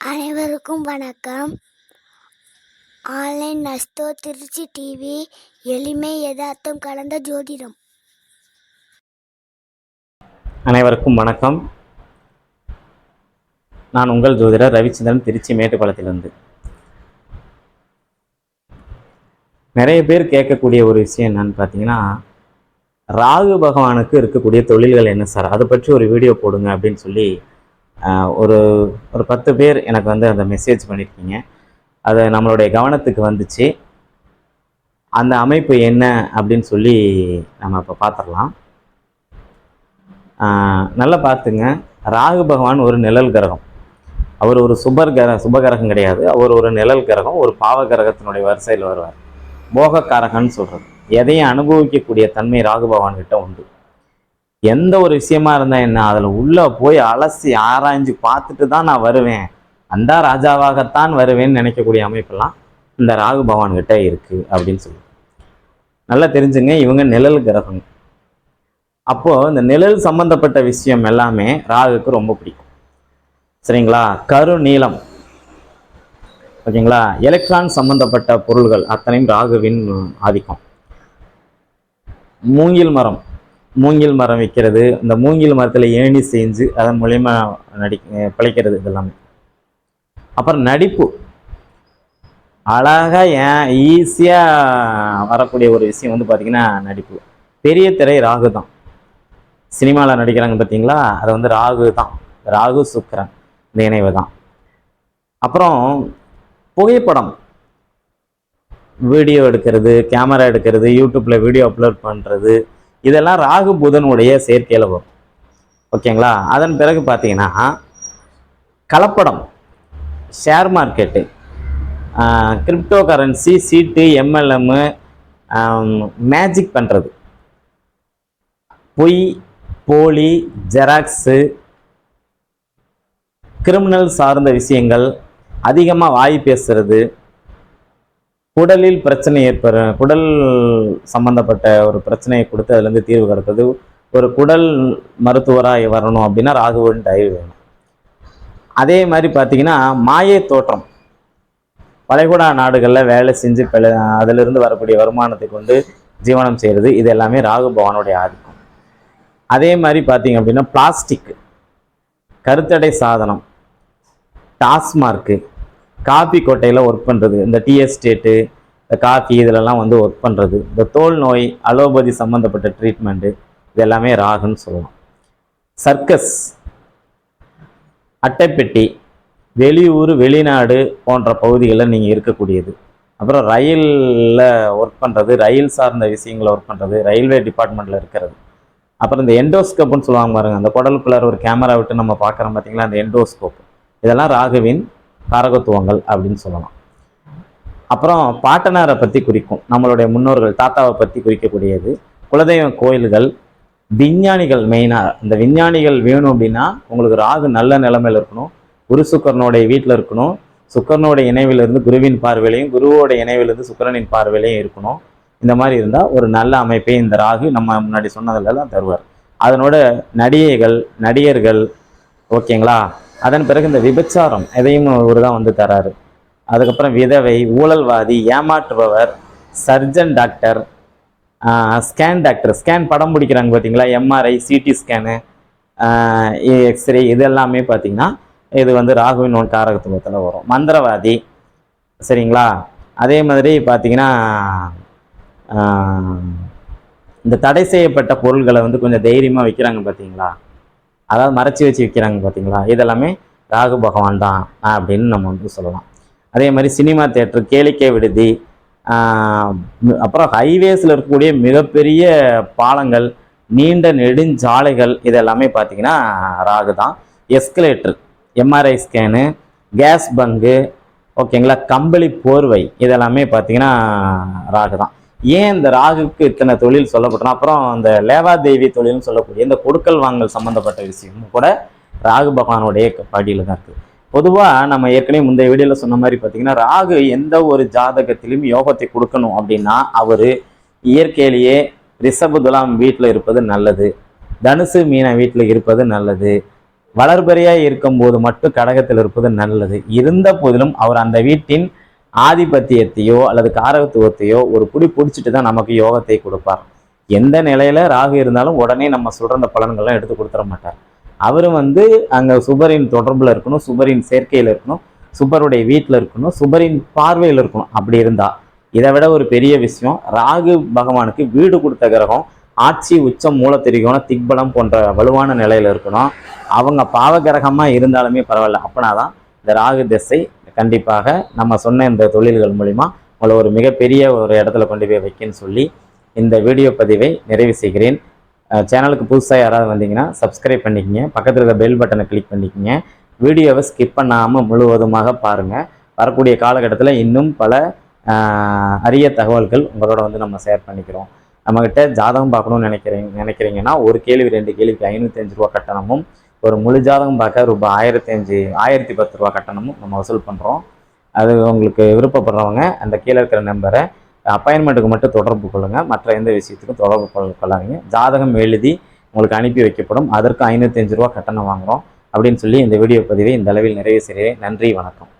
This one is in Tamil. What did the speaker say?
அனைவருக்கும் வணக்கம். ஆன்லைன் நஸ்தோ திருச்சி டிவி எளிமை யதார்த்தம் கலந்த ஜோதிடம். அனைவருக்கும் வணக்கம். நான் உங்கள் ஜோதிடர் ரவிச்சந்திரன் திருச்சி மேட்டுப்பாளையத்திலிருந்து. நிறைய பேர் கேட்கக்கூடிய ஒரு விஷயம் என்னன்னு பார்த்தீங்கன்னா ராகு பகவானுக்கு இருக்கக்கூடிய தொழில்கள் என்ன சார்? அதை பற்றி ஒரு வீடியோ போடுங்க அப்படின்னு சொல்லி ஒரு ஒரு பத்து பேர் எனக்கு வந்து அந்த மெசேஜ் பண்ணியிருக்கீங்க அது நம்மளுடைய கவனத்துக்கு வந்துச்சு. அந்த அமைப்பு என்ன அப்படின்னு சொல்லி நம்ம இப்போ பார்த்துடலாம் நல்லா பார்த்துங்க ராகு பகவான் ஒரு நிழல் கிரகம். அவர் ஒரு சுபர் கிர சுபகிரகம் கிடையாது. அவர் ஒரு நிழல் கிரகம் ஒரு பாவ கிரகத்தினுடைய வரிசையில் வருவார். போகக்காரகன்னு சொல்கிறது எதையும் அனுபவிக்கக்கூடிய தன்மை ராகு பகவான் கிட்ட உண்டு. எந்த ஒரு விஷயமா இருந்தால் என்ன? அதில் உள்ளே போய் அலசி ஆராய்ஞ்சு பார்த்துட்டு தான் நான் வருவேன். அந்த ராஜாவாகத்தான் வருவேன்னு நினைக்கக்கூடிய அமைப்பெல்லாம் இந்த ராகு பகவான் கிட்ட இருக்குது அப்படின்னு சொல்லி. நல்லா தெரிஞ்சுங்க இவங்க நிழல் கிரகம் அப்போ இந்த நிழல் சம்பந்தப்பட்ட விஷயம் எல்லாமே ராகுக்கு ரொம்ப பிடிக்கும். சரிங்களா? கரு நீலம் ஓகேங்களா? எலக்ட்ரான் சம்பந்தப்பட்ட பொருள்கள் அத்தனையும் ராகுவின் ஆதிக்கம். மூங்கில் மரம். மூங்கில் மரம் வைக்கிறது இந்த மூங்கில் மரத்தில் ஏணி செஞ்சு அதன் மூலயமா நடி பிழைக்கிறது இதெல்லாமே. அப்புறம் நடிப்பு. அழகாக ஏன் ஈஸியாக வரக்கூடிய ஒரு விஷயம் வந்து பார்த்திங்கன்னா நடிப்பு. பெரிய திரை ராகு தான். சினிமாவில் நடிக்கிறாங்க பார்த்தீங்களா அது வந்து ராகு தான். ராகு சுக்கிரன். இந்த இணைவு தான். அப்புறம் புகைப்படம். வீடியோ எடுக்கிறது கேமரா எடுக்கிறது யூடியூப்பில் வீடியோ அப்லோட் பண்ணுறது இதெல்லாம் ராகு புதனுடைய சேர்க்கையில் வரும். ஓகேங்களா? அதன் பிறகு பார்த்தீங்கன்னா கலப்படம் ஷேர் மார்க்கெட்டு கிரிப்டோ கரன்சி சீட்டு எம்எல்எம்மு மேஜிக் பண்ணுறது பொய் போலி ஜெராக்ஸு கிரிமினல் சார்ந்த விஷயங்கள் அதிகமாக வாய் பேசுறது குடலில் பிரச்சனை ஏற்படுற குடல் சம்பந்தப்பட்ட ஒரு பிரச்சனையை கொடுத்து அதுலேருந்து தீர்வு கிடக்குது ஒரு குடல் மருத்துவராக வரணும் அப்படின்னா ராகுவன் தயவு வேணும். அதே மாதிரி பார்த்தீங்கன்னா மாயை தோற்றம். வளைகுடா நாடுகளில் வேலை செஞ்சு பிழை அதிலிருந்து வரக்கூடிய வருமானத்தை கொண்டு ஜீவனம் செய்கிறது இது எல்லாமே ராகு பகவானுடைய ஆதிக்கம். அதே மாதிரி பார்த்தீங்க அப்படின்னா பிளாஸ்டிக் கருத்தடை சாதனம் டாஸ்மார்க்கு காபி கோட்டையில் ஒர்க் பண்ணுறது இந்த டீ எஸ்டேட்டு இந்த காஃபி இதிலெல்லாம் வந்து ஒர்க் பண்ணுறது இந்த தோல் நோய் அலோபதி சம்மந்தப்பட்ட ட்ரீட்மெண்ட்டு இது எல்லாமே ராகுன்னு சொல்லலாம். சர்க்கஸ் அட்டைப்பெட்டி வெளியூர் வெளிநாடு போன்ற பகுதிகளில் நீங்கள் இருக்கக்கூடியது. அப்புறம் ரயிலில் ஒர்க் பண்ணுறது ரயில் சார்ந்த விஷயங்களை ஒர்க் பண்ணுறது ரயில்வே டிபார்ட்மெண்ட்டில் இருக்கிறது. அப்புறம் இந்த எண்டோஸ்கோப்னு சொல்லுவாங்க பாருங்கள் அந்த குடலுக்குள்ளார ஒரு கேமரா விட்டு நம்ம பார்க்குறோம் பார்த்தீங்களா அந்த எண்டோஸ்கோப் இதெல்லாம் ராகுவின் காரகத்துவங்கள் அப்படின்னு சொல்லலாம். அப்புறம் பாட்டனாரை பற்றி குறிக்கும். நம்மளுடைய முன்னோர்கள் தாத்தாவை பற்றி குறிக்கக்கூடியது குலதெய்வ கோயில்கள் விஞ்ஞானிகள் மெயினாக இந்த விஞ்ஞானிகள் வேணும் அப்படின்னா உங்களுக்கு ராகு நல்ல நிலைமையில் இருக்கணும். குரு சுக்கரனுடைய வீட்டில் இருக்கணும். சுக்கரனுடைய இணைவிலிருந்து குருவின் பார்வையிலையும் குருவோட இணைவிலிருந்து சுக்கிரனின் பார்வையிலையும் இருக்கணும். இந்த மாதிரி இருந்தால் ஒரு நல்ல அமைப்பை இந்த ராகு நம்ம முன்னாடி சொன்னதிலலாம் தருவார். அதனோட நடிகைகள் நடிகர்கள் ஓகேங்களா? அதன் பிறகு இந்த விபச்சாரம் எதையும் அவர் தான் வந்து தராரு. அதுக்கப்புறம் விதவை ஊழல்வாதி ஏமாற்றுபவர் surgeon doctor scan doctor scan படம் பிடிக்கிறாங்க பார்த்தீங்களா எம்ஆர்ஐ சிடி ஸ்கேனு எக்ஸ்ரே இது எல்லாமே பார்த்தீங்கன்னா இது வந்து ராகுவின் ஒன் காரகத்துவத்தில் வரும். மந்திரவாதி சரிங்களா? அதே மாதிரி பார்த்தீங்கன்னா இந்த தடை செய்யப்பட்ட பொருள்களை வந்து கொஞ்சம் தைரியமாக வைக்கிறாங்க பார்த்தீங்களா அதாவது மறைச்சி வச்சு விற்கிறாங்க பார்த்தீங்களா இதெல்லாமே ராகு பகவான் தான் அப்படின்னு நம்ம வந்து சொல்லலாம். அதே மாதிரி சினிமா தேட்டர் கேளிக்கை விடுதி அப்புறம் ஹைவேஸில் இருக்கக்கூடிய மிகப்பெரிய பாலங்கள் நீண்ட நெடுஞ்சாலைகள் இதெல்லாமே பார்த்தீங்கன்னா ராகு தான். எஸ்கலேட்டர் எம்ஆர்ஐ ஸ்கேனு கேஸ் பங்கு ஓகேங்களா? கம்பளி போர்வை இதெல்லாமே பார்த்தீங்கன்னா ராகு தான். ஏன் இந்த ராகுக்கு இத்தனை தொழில் சொல்லப்பட்டன? அப்புறம் அந்த லேவாதேவி தொழில்னு சொல்லக்கூடிய இந்த கொடுக்கல் வாங்கல் சம்மந்தப்பட்ட விஷயமும் கூட ராகு பகவானுடைய படியில் தான் இருக்குது பொதுவாக நம்ம ஏற்கனவே முந்தைய வீடியோவில் சொன்ன மாதிரி பார்த்தீங்கன்னா ராகு எந்த ஒரு ஜாதகத்திலும் யோகத்தை கொடுக்கணும் அப்படின்னா அவர் இயற்கையிலேயே ரிஷப துலாம் வீட்டில் இருப்பது நல்லது தனுசு மீன வீட்டில் இருப்பது நல்லது வளர்பறையாக இருக்கும்போது மட்டும் கடகத்தில் இருப்பது நல்லது. இருந்த போதிலும் அவர் அந்த வீட்டின் ஆதிபத்தியத்தையோ அல்லது காரகத்துவத்தையோ ஒரு புடி பிடிச்சிட்டு தான் நமக்கு யோகத்தை கொடுப்பார். எந்த நிலையில ராகு இருந்தாலும் உடனே நம்ம சொல்ற அந்த பலன்கள்லாம் எடுத்து கொடுத்துட மாட்டார். அவரும் வந்து அங்க சுபரின் தொடர்புல இருக்கணும் சுபரின் சேர்க்கையில இருக்கணும் சுபருடைய வீட்டில் இருக்கணும் சுபரின் பார்வையில் இருக்கணும். அப்படி இருந்தா இதை விட ஒரு பெரிய விஷயம் ராகு பகவானுக்கு வீடு கொடுத்த கிரகம் ஆட்சி உச்சம் மூலத்திரிகோணம் திக்பலம் போன்ற வலுவான நிலையில இருக்கணும். அவங்க பாவ கிரகமாக இருந்தாலுமே பரவாயில்ல அப்படின்னா தான் இந்த ராகு திசை கண்டிப்பாக நம்ம சொன்ன இந்த தொழில்கள் மூலிமா உங்களை ஒரு மிகப்பெரிய ஒரு இடத்துல கொண்டு போய் வைக்கன்னு சொல்லி இந்த வீடியோ பதிவை நிறைவு செய்கிறேன். சேனலுக்கு புதுசாக யாராவது வந்தீங்கன்னா சப்ஸ்கிரைப் பண்ணிக்கங்க. பக்கத்தில் இருக்க பெல் பட்டனை கிளிக் பண்ணிக்கங்க. வீடியோவை ஸ்கிப் பண்ணாமல் முழுவதுமாக பாருங்கள் வரக்கூடிய காலகட்டத்தில் இன்னும் பல அரிய தகவல்கள் உங்களோட வந்து நம்ம ஷேர் பண்ணிக்கிறோம். நம்மக்கிட்ட ஜாதகம் பார்க்கணும்னு நினைக்கிறீங்க நினைக்கிறீங்கன்னா ஒரு கேள்வி ரெண்டு கேள்விக்கு ஐநூற்றஞ்சு ரூபா கட்டணமும் ஒரு முழு ஜாதகம் பார்க்க ரூபாய் ஆயிரத்தி அஞ்சு ஆயிரத்தி பத்து ரூபா கட்டணமும் நம்ம வசூல் பண்ணுறோம் அது உங்களுக்கு விருப்பப்படுறவங்க அந்த கீழே இருக்கிற நம்பரை அப்பாயின்மெண்ட்டுக்கு மட்டும் தொடர்பு கொள்ளுங்கள் மற்ற எந்த விஷயத்துக்கும் தொடர்பு கொள்ளாதீங்க. ஜாதகம் எழுதி உங்களுக்கு அனுப்பி வைக்கப்படும். அதற்கு ஐநூற்றஞ்சு ரூபா கட்டணம் வாங்குகிறோம் அப்படின்னு சொல்லி இந்த வீடியோ பதிவை இந்த அளவில் நிறைவு செய்கிறேன். நன்றி வணக்கம்.